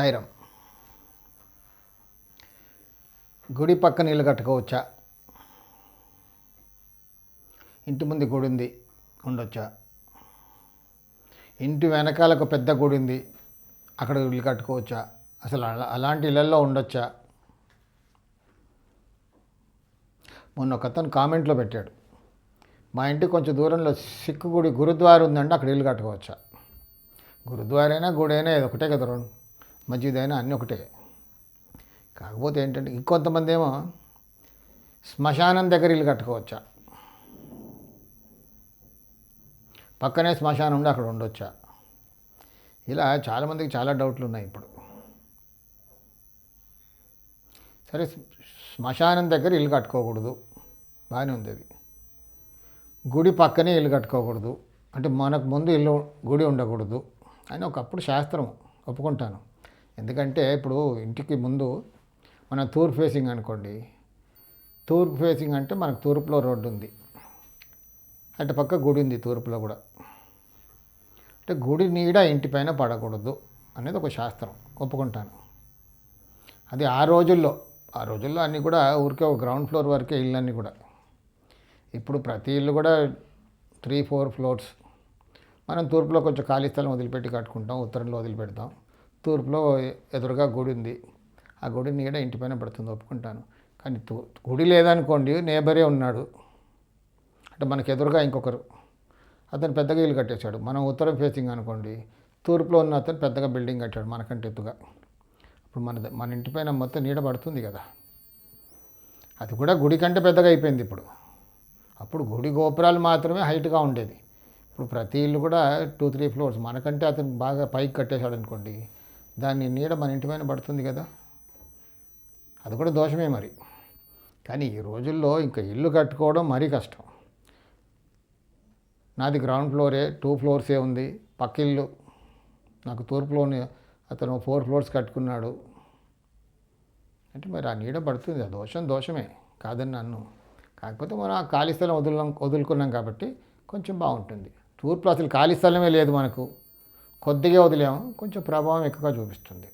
సాయిరం. గుడి పక్కన ఇల్లు కట్టుకోవచ్చా? ఇంటి ముందు గుడి ఉంది ఉండొచ్చా? ఇంటి వెనకాల ఒక పెద్ద గుడి ఉంది అక్కడ ఇల్లు కట్టుకోవచ్చా? అసలు అలా అలాంటి ఇళ్ళల్లో ఉండొచ్చా? మొన్న ఒక అతను కామెంట్లో పెట్టాడు. మా ఇంటికి కొంచెం దూరంలో సిక్కు గుడి గురుద్వార ఉందంటే అక్కడ ఇల్లు కట్టుకోవచ్చా? గురుద్వారైనా గుడైనా గుడి అయినా ఇది ఒకటే కదా రెండు మంచిదైనా అన్నీ ఒకటే. కాకపోతే ఏంటంటే ఇంకొంతమంది ఏమో శ్మశానం దగ్గర ఇల్లు కట్టుకోవచ్చా? పక్కనే శ్మశానం ఉండి అక్కడ ఉండొచ్చా? ఇలా చాలామందికి చాలా డౌట్లు ఉన్నాయి ఇప్పుడు. సరే శ్మశానం దగ్గర ఇల్లు కట్టుకోకూడదు. బాగానే ఉంది అది. గుడి పక్కనే ఇల్లు కట్టుకోకూడదు. అంటే మనకు ముందు ఇల్లు గుడి ఉండకూడదు అని ఒకప్పుడు శాస్త్రం ఒప్పుకుంటాను. ఎందుకంటే ఇప్పుడు ఇంటికి ముందు మన తూర్పు ఫేసింగ్ అనుకోండి. తూర్పు ఫేసింగ్ అంటే మనకు తూర్పులో రోడ్డు ఉంది. అటు పక్క గుడి ఉంది తూర్పులో కూడా. అంటే గుడి నీడ ఇంటిపైన పడకూడదు అనేది ఒక శాస్త్రం. ఒప్పుకుంటాను. అది ఆ రోజుల్లో ఆ రోజుల్లో అన్నీ కూడా ఊరికే ఒక గ్రౌండ్ ఫ్లోర్ వరకే ఇల్లు కూడా. ఇప్పుడు ప్రతి ఇల్లు కూడా త్రీ ఫోర్ ఫ్లోర్స్ మనం తూర్పులో కొంచెం ఖాళీ స్థలం వదిలిపెట్టి కట్టుకుంటాం ఉత్తరంలో వదిలిపెడతాం. తూర్పులో ఎదురుగా గుడి ఉంది. ఆ గుడి నీడ ఇంటిపైన పడుతుంది ఒప్పుకుంటాను. కానీ తూ గుడి లేదనుకోండి నేబరే ఉన్నాడు. అంటే మనకు ఎదురుగా ఇంకొకరు. అతను పెద్దగా ఇల్లు కట్టేశాడు. మనం ఉత్తరం ఫేసింగ్ అనుకోండి తూర్పులో ఉన్న అతను పెద్దగా బిల్డింగ్ కట్టాడు మనకంటే ఎత్తుగా. ఇప్పుడు మన మన ఇంటిపైన మొత్తం నీడ పడుతుంది కదా. అది కూడా గుడి కంటే పెద్దగా అయిపోయింది ఇప్పుడు. అప్పుడు గుడి గోపురాలు మాత్రమే హైట్గా ఉండేది. ఇప్పుడు ప్రతి ఇల్లు కూడా టూ త్రీ ఫ్లోర్స్ మనకంటే అతను బాగా పైకి కట్టేశాడు అనుకోండి దాన్ని నీడ మన ఇంటి పైన పడుతుంది కదా. అది కూడా దోషమే మరి. కానీ ఈ రోజుల్లో ఇంకా ఇల్లు కట్టుకోవడం మరీ కష్టం. నాది గ్రౌండ్ ఫ్లోరే టూ ఫ్లోర్సే ఉంది. పక్క ఇల్లు. నాకు తూర్పులోని అతను ఫోర్ ఫ్లోర్స్ కట్టుకున్నాడు. అంటే మరి ఆ నీడ పడుతుంది. ఆ దోషం దోషమే. కాదని నన్ను. కాకపోతే మనం ఆ ఖాళీ స్థలం వదులు వదులుకున్నాం కాబట్టి కొంచెం బాగుంటుంది. తూర్పు అసలు ఖాళీ స్థలమే లేదు మనకు. కొద్దిగా వదిలేము కొంచెం ప్రభావం ఎక్కువగా చూపిస్తుంది.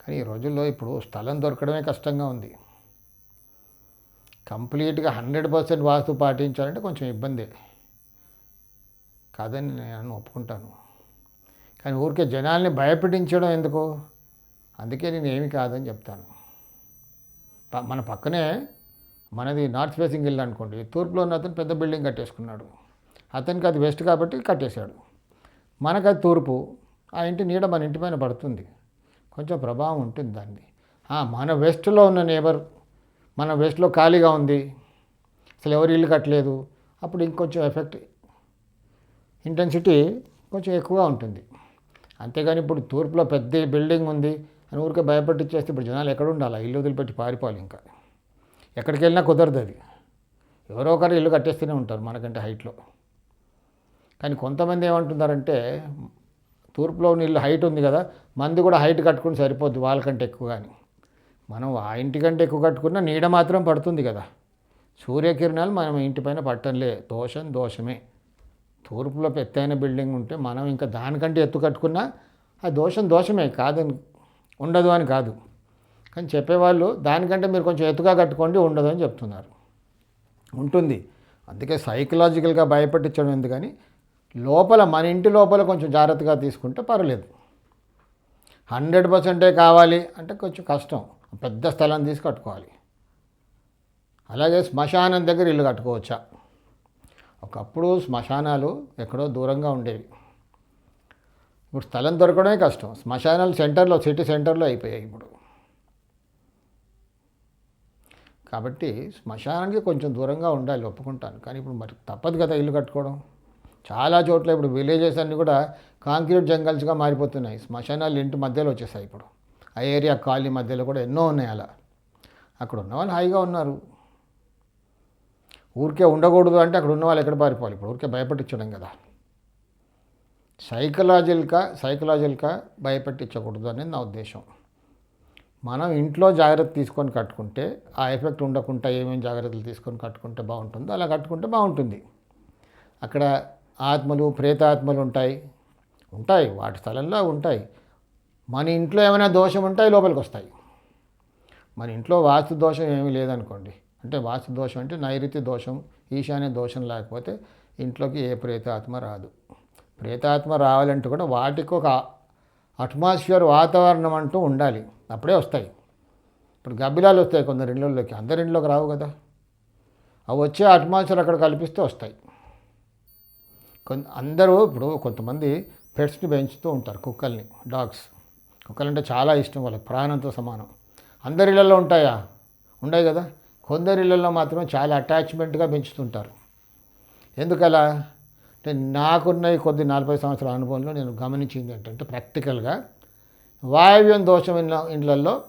కానీ ఈ రోజుల్లో ఇప్పుడు స్థలం దొరకడమే కష్టంగా ఉంది. కంప్లీట్గా హండ్రెడ్ పర్సెంట్ వాస్తు పాటించాలంటే కొంచెం ఇబ్బందే. కాదని నేను ఒప్పుకుంటాను. కానీ ఊరికే జనాల్ని భయపెట్టించడం ఎందుకు? అందుకే నేను ఏమి కాదని చెప్తాను. ప- మన పక్కనే మనది నార్త్ ఫేసింగ్ ఇల్లు అనుకోండి. తూర్పులో ఉన్న అతను పెద్ద బిల్డింగ్ కట్టేసుకున్నాడు. అతనికి అది వెస్ట్ కాబట్టి కట్టేశాడు. మనకు అది తూర్పు ఆ ఇంటి నీడ మన ఇంటి పైన పడుతుంది. కొంచెం ప్రభావం ఉంటుంది దాన్ని మన వెస్ట్లో ఉన్న నేబర్ మన వెస్ట్లో ఖాళీగా ఉంది అసలు ఎవరు ఇల్లు కట్టలేదు అప్పుడు ఇంకొంచెం ఎఫెక్ట్ ఇంటెన్సిటీ కొంచెం ఎక్కువగా ఉంటుంది. అంతేగాని ఇప్పుడు తూర్పులో పెద్ద బిల్డింగ్ ఉంది అని ఊరికే భయపెట్టిచ్చేస్తే ఇప్పుడు జనాలు ఎక్కడ ఉండాలి? ఇల్లు వదిలిపెట్టి పారిపోవాలి ఇంకా. ఎక్కడికి వెళ్ళినా కుదరదు అది. ఎవరో ఒకరు ఇల్లు కట్టేస్తూనే ఉంటారు మనకంటే హైట్లో కానీ కొంతమంది ఏమంటున్నారంటే తూర్పులో నీళ్ళు హైట్ ఉంది కదా మంది కూడా హైట్ కట్టుకుని సరిపోద్ది వాళ్ళకంటే ఎక్కువ కానీ మనం ఆ ఇంటికంటే ఎక్కువ కట్టుకున్నా నీడ మాత్రం పడుతుంది కదా. సూర్యకిరణాలు మనం ఇంటిపైన పట్టంలే దోషం దోషమే. తూర్పులో పెత్తైన బిల్డింగ్ ఉంటే మనం ఇంకా దానికంటే ఎత్తు కట్టుకున్నా ఆ దోషం దోషమే కాదని ఉండదు అని కాదు. కానీ చెప్పేవాళ్ళు దానికంటే మీరు కొంచెం ఎత్తుగా కట్టుకోండి ఉండదు అని చెప్తున్నారు. ఉంటుంది. అందుకే సైకలాజికల్గా భయపెట్టించడం ఎందుకని లోపల మన ఇంటి లోపల కొంచెం జాగ్రత్తగా తీసుకుంటే పర్లేదు. హండ్రెడ్ పర్సెంటే కావాలి అంటే కొంచెం కష్టం. పెద్ద స్థలం తీసి కట్టుకోవాలి అలాగే శ్మశానం దగ్గర ఇల్లు కట్టుకోవచ్చా? ఒకప్పుడు శ్మశానాలు ఎక్కడో దూరంగా ఉండేవి. ఇప్పుడు స్థలం దొరకడమే కష్టం. శ్మశానాలు సెంటర్లో సిటీ సెంటర్లో అయిపోయాయి ఇప్పుడు. కాబట్టి శ్మశానానికి కొంచెం దూరంగా ఉండాలి ఒప్పుకుంటాను. కానీ ఇప్పుడు మరి తప్పదు కదా ఇల్లు కట్టుకోవడం. చాలా చోట్ల ఇప్పుడు విలేజెస్ అన్నీ కూడా కాంక్రీట్ జంగల్స్గా మారిపోతున్నాయి. శ్మశానాలు ఇంటి మధ్యలో వచ్చేసాయి ఇప్పుడు. ఆ ఏరియా కాలనీ మధ్యలో కూడా ఎన్నో ఉన్నాయి అలా. అక్కడ ఉన్న వాళ్ళు హాయిగా ఉన్నారు. ఊరికే ఉండకూడదు అంటే అక్కడ ఉన్న వాళ్ళు ఎక్కడ పారిపోవాలి? ఇప్పుడు ఊరికే భయపెట్టించడం కదా. సైకలాజికల్గా సైకలాజికల్గా భయపెట్టించకూడదు అనేది నా ఉద్దేశం. మనం ఇంట్లో జాగ్రత్త తీసుకొని కట్టుకుంటే ఆ ఎఫెక్ట్ ఉండకుండా ఏమేమి జాగ్రత్తలు తీసుకొని కట్టుకుంటే బాగుంటుందో అలా కట్టుకుంటే బాగుంటుంది. అక్కడ ఆత్మలు ప్రేతాత్మలు ఉంటాయి. ఉంటాయి వాటి స్థలంలో ఉంటాయి. మన ఇంట్లో ఏమైనా దోషం ఉంటే లోపలికి వస్తాయి. మన ఇంట్లో వాస్తు దోషం ఏమీ లేదనుకోండి. అంటే వాస్తు దోషం అంటే నైరుతి దోషం ఈశాన్య దోషం లేకపోతే ఇంట్లోకి ఏ ప్రేతాత్మ రాదు. ప్రేతాత్మ రావాలంటే కూడా వాటికి ఒక అట్మాస్ఫియర్ వాతావరణం అంటూ ఉండాలి. అప్పుడే వస్తాయి. ఇప్పుడు గబ్బిలాలు వస్తాయి కొందరు ఇళ్ళల్లోకి. అందరి ఇంట్లోకి రావు కదా. అవి వచ్చే అట్మాస్ఫియర్ అక్కడ కల్పిస్తే వస్తాయి. అందరూ ఇప్పుడు కొంతమంది పెట్స్ని పెంచుతూ ఉంటారు కుక్కల్ని డాగ్స్. కుక్కలంటే చాలా ఇష్టం వాళ్ళకి ప్రాణంతో సమానం. అందరి ఇళ్ళల్లో ఉంటాయా? ఉండవు కదా. కొందరి ఇళ్ళల్లో మాత్రం చాలా అటాచ్మెంట్గా పెంచుతుంటారు. ఎందుకలా? అంటే నాకున్న కొద్ది నలభై సంవత్సరాల అనుభవంలో నేను గమనించింది ఏంటంటే ప్రాక్టికల్గా వాయవ్యం దోషం ఉన్న ఇండ్లల్లో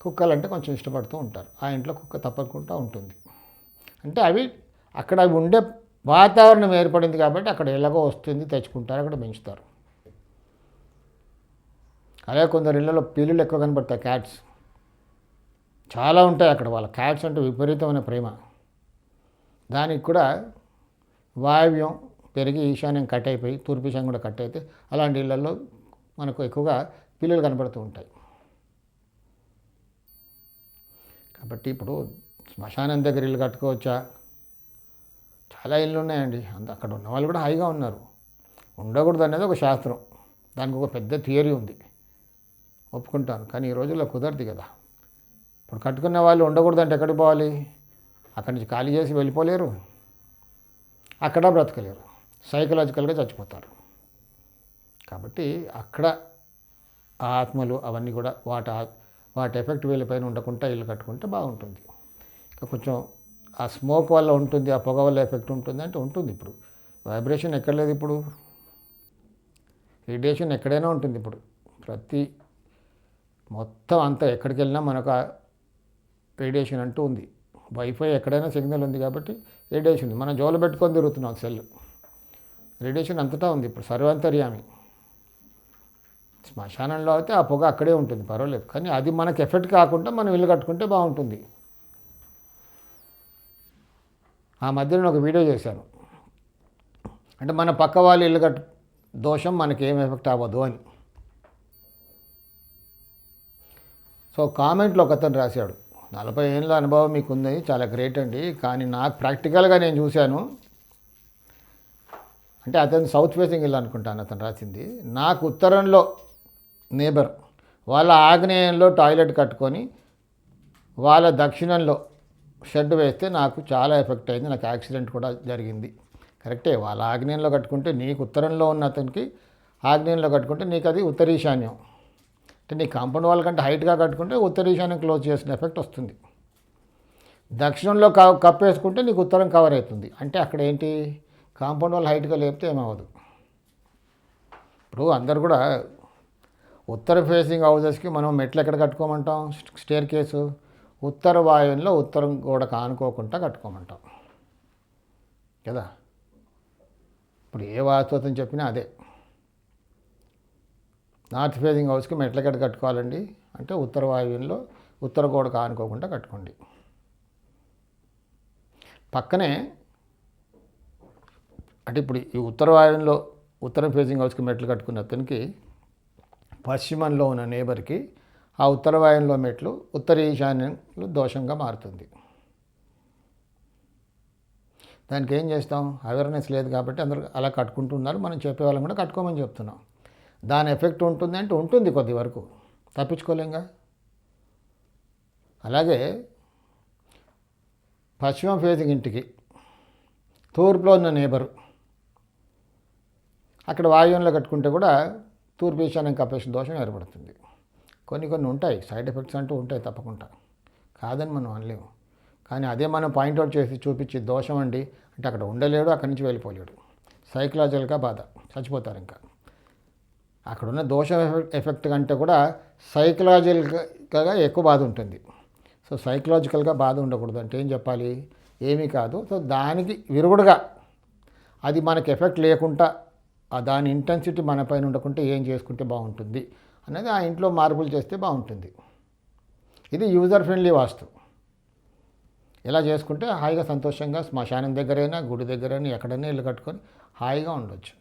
కుక్కలు అంటే కొంచెం ఇష్టపడుతూ ఉంటారు. ఆ ఇంట్లో కుక్క తప్పకుండా ఉంటుంది. అంటే అవి అక్కడ అవి ఉండే వాతావరణం ఏర్పడింది కాబట్టి అక్కడ ఎలాగో వస్తుంది తెచ్చుకుంటారు అక్కడ పెంచుతారు. అలాగే కొందరు ఇళ్ళలో పిల్లులు ఎక్కువ కనబడతాయి క్యాట్స్. చాలా ఉంటాయి అక్కడ వాళ్ళ క్యాట్స్ అంటే విపరీతమైన ప్రేమ. దానికి కూడా వాయవ్యం పెరిగి ఈశాన్యం కట్ అయిపోయి తూర్పు ఈశాన్యం కూడా కట్ అయితే అలాంటి ఇళ్ళలో మనకు ఎక్కువగా పిల్లలు కనబడుతూ ఉంటాయి. కాబట్టి ఇప్పుడు శ్మశానం దగ్గర ఇల్లు కట్టుకోవచ్చా? చాలా ఇళ్ళు ఉన్నాయండి. అంత అక్కడ ఉన్న వాళ్ళు కూడా హాయిగా ఉన్నారు. ఉండకూడదు అనేది ఒక శాస్త్రం. దానికి ఒక పెద్ద థియరీ ఉంది. ఒప్పుకుంటాను. కానీ ఈ రోజుల్లో కుదరదు కదా. ఇప్పుడు కట్టుకునే వాళ్ళు ఉండకూడదు అంటే ఎక్కడికి పోవాలి? అక్కడి నుంచి ఖాళీ చేసి వెళ్ళిపోలేరు. అక్కడ బ్రతకలేరు. సైకలాజికల్గా చచ్చిపోతారు. కాబట్టి అక్కడ ఆత్మలు అవన్నీ కూడా వాటి వాటి ఎఫెక్ట్ వీళ్ళపైన ఉండకుండా ఇల్లు కట్టుకుంటే బాగుంటుంది. ఇంకా కొంచెం ఆ స్మోక్ వల్ల ఉంటుంది ఆ పొగ వల్ల ఎఫెక్ట్ ఉంటుంది అంటే ఉంటుంది ఇప్పుడు. వైబ్రేషన్ ఎక్కడ లేదు ఇప్పుడు. రేడియేషన్ ఎక్కడైనా ఉంటుంది ఇప్పుడు. ప్రతి మొత్తం అంతా ఎక్కడికి వెళ్ళినా మనకు రేడియేషన్ అంటూ ఉంది. వైఫై ఎక్కడైనా సిగ్నల్ ఉంది కాబట్టి రేడియేషన్ ఉంది. మనం జోలు పెట్టుకొని తిరుగుతున్నాం సెల్. రేడియేషన్ అంతటా ఉంది ఇప్పుడు సర్వాంతర్యామి. శ్మశానంలో అయితే ఆ పొగ అక్కడే ఉంటుంది పర్వాలేదు. కానీ అది మనకు ఎఫెక్ట్ కాకుండా మనం ఇల్లు కట్టుకుంటే బాగుంటుంది. ఆ మధ్యలో ఒక వీడియో చేశాను అంటే మన పక్క వాళ్ళు ఇల్లు కట్టు దోషం మనకి ఏం ఎఫెక్ట్ అవ్వదు అని. సో కామెంట్లో ఒక అతను రాశాడు. నలభై ఏళ్ళ అనుభవం మీకు ఉంది చాలా గ్రేట్ అండి. కానీ నాకు ప్రాక్టికల్గా నేను చూశాను. అంటే అతను సౌత్ ఫేసింగ్ ఇల్లు అనుకుంటాను అతను రాసింది. నాకు ఉత్తరంలో నేబర్ వాళ్ళ ఆగ్నేయంలో టాయిలెట్ కట్టుకొని వాళ్ళ దక్షిణంలో షెడ్ వేస్తే నాకు చాలా ఎఫెక్ట్ అయింది నాకు యాక్సిడెంట్ కూడా జరిగింది. కరెక్టే వాళ్ళ ఆగ్నేయంలో కట్టుకుంటే నీకు ఉత్తరంలో ఉన్న అతనికి ఆగ్నేయంలో కట్టుకుంటే నీకు అది ఉత్తర ఈశాన్యం అంటే నీ కాంపౌండ్ వాళ్ళ కంటే హైట్గా కట్టుకుంటే ఉత్తర ఈశాన్యం క్లోజ్ చేసిన ఎఫెక్ట్ వస్తుంది. దక్షిణంలో క కప్పేసుకుంటే నీకు ఉత్తరం కవర్ అవుతుంది. అంటే అక్కడ ఏంటి? కాంపౌండ్ వాళ్ళు హైట్గా లేపితే ఏమవ్వదు. ఇప్పుడు అందరు కూడా ఉత్తర ఫేసింగ్ హౌజెస్కి మనం మెట్లు ఎక్కడ కట్టుకోమంటాం? Stair case. ఉత్తర వాయువులో ఉత్తరం కూడా కానుకోకుండా కట్టుకోమంటాం. కదా? ఇప్పుడు ఏ వాస్తుత్వం చెప్పినా అదే. నార్త్ ఫేసింగ్ హౌస్కి మెట్ల కట్టుకోవాలండి అంటే ఉత్తర వాయువ్యంలో ఉత్తర గోడ కానుకోకుండా కట్టుకోండి. పక్కనే అంటే ఇప్పుడు ఈ ఉత్తర వాయువ్యంలో ఉత్తర ఫేసింగ్ హౌస్కి మెట్లు కట్టుకున్న అతనికి పశ్చిమంలో ఉన్న నేబర్కి ఆ ఉత్తర మెట్లు ఉత్తర ఈశాన్యంలో దోషంగా మారుతుంది. దానికి ఏం చేస్తాం? అవేర్నెస్ లేదు కాబట్టి అందరూ అలా కట్టుకుంటున్నారు మనం చెప్పే వాళ్ళం కూడా కట్టుకోమని చెప్తున్నాం. దాని ఎఫెక్ట్ ఉంటుంది అంటే ఉంటుంది కొద్ది వరకు. తప్పించుకోలేంగా? అలాగే పశ్చిమ ఫేజింగ్ ఇంటికి తూర్పులో ఉన్న నేబరు అక్కడ వాయువ్యంలో కట్టుకుంటే కూడా తూర్పు ఈశాన్యం కప్పేసిన దోషం ఏర్పడుతుంది. కొన్ని కొన్ని ఉంటాయి సైడ్ ఎఫెక్ట్స్ అంటూ ఉంటాయి తప్పకుండా. కాదని మనం అనలేము. కానీ అదే మనం పాయింట్అవుట్ చేసి చూపించి దోషం అండి అంటే అక్కడ ఉండలేడు అక్కడి నుంచి వెళ్ళిపోలేడు. సైకలాజికల్గా బాధ చచ్చిపోతారు ఇంకా. అక్కడ ఉన్న దోషం ఎఫెక్ట్ ఎఫెక్ట్ కంటే కూడా సైకలాజికల్గా ఎక్కువ బాధ ఉంటుంది. సో సైకలాజికల్గా బాధ ఉండకూడదు అంటే ఏం చెప్పాలి? ఏమీ కాదు. సో దానికి విరుగుడుగా అది మనకి ఎఫెక్ట్ లేకుండా దాని ఇంటెన్సిటీ మన పైన ఉండకుంటే ఏం చేసుకుంటే బాగుంటుంది? అనేది ఆ ఇంట్లో మార్పులు చేస్తే బాగుంటుంది. ఇది యూజర్ ఫ్రెండ్లీ వాస్తు. ఇలా చేసుకుంటే హాయిగా సంతోషంగా శ్మశానం దగ్గరైనా గుడి దగ్గరైనా ఎక్కడైనా ఇల్లు కట్టుకొని హాయిగా ఉండొచ్చు.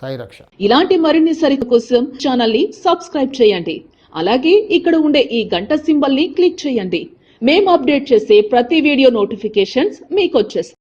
సాయి రక్ష. ఇలాంటి మరిన్ని సరిత కోసం ఛానల్ని సబ్స్క్రైబ్ చేయండి. అలాగే ఇక్కడ ఉండే ఈ గంట సింబల్ని క్లిక్ చేయండి. మేము అప్డేట్ చేసే ప్రతి వీడియో నోటిఫికేషన్స్ మీకు వచ్చేస్తాయి.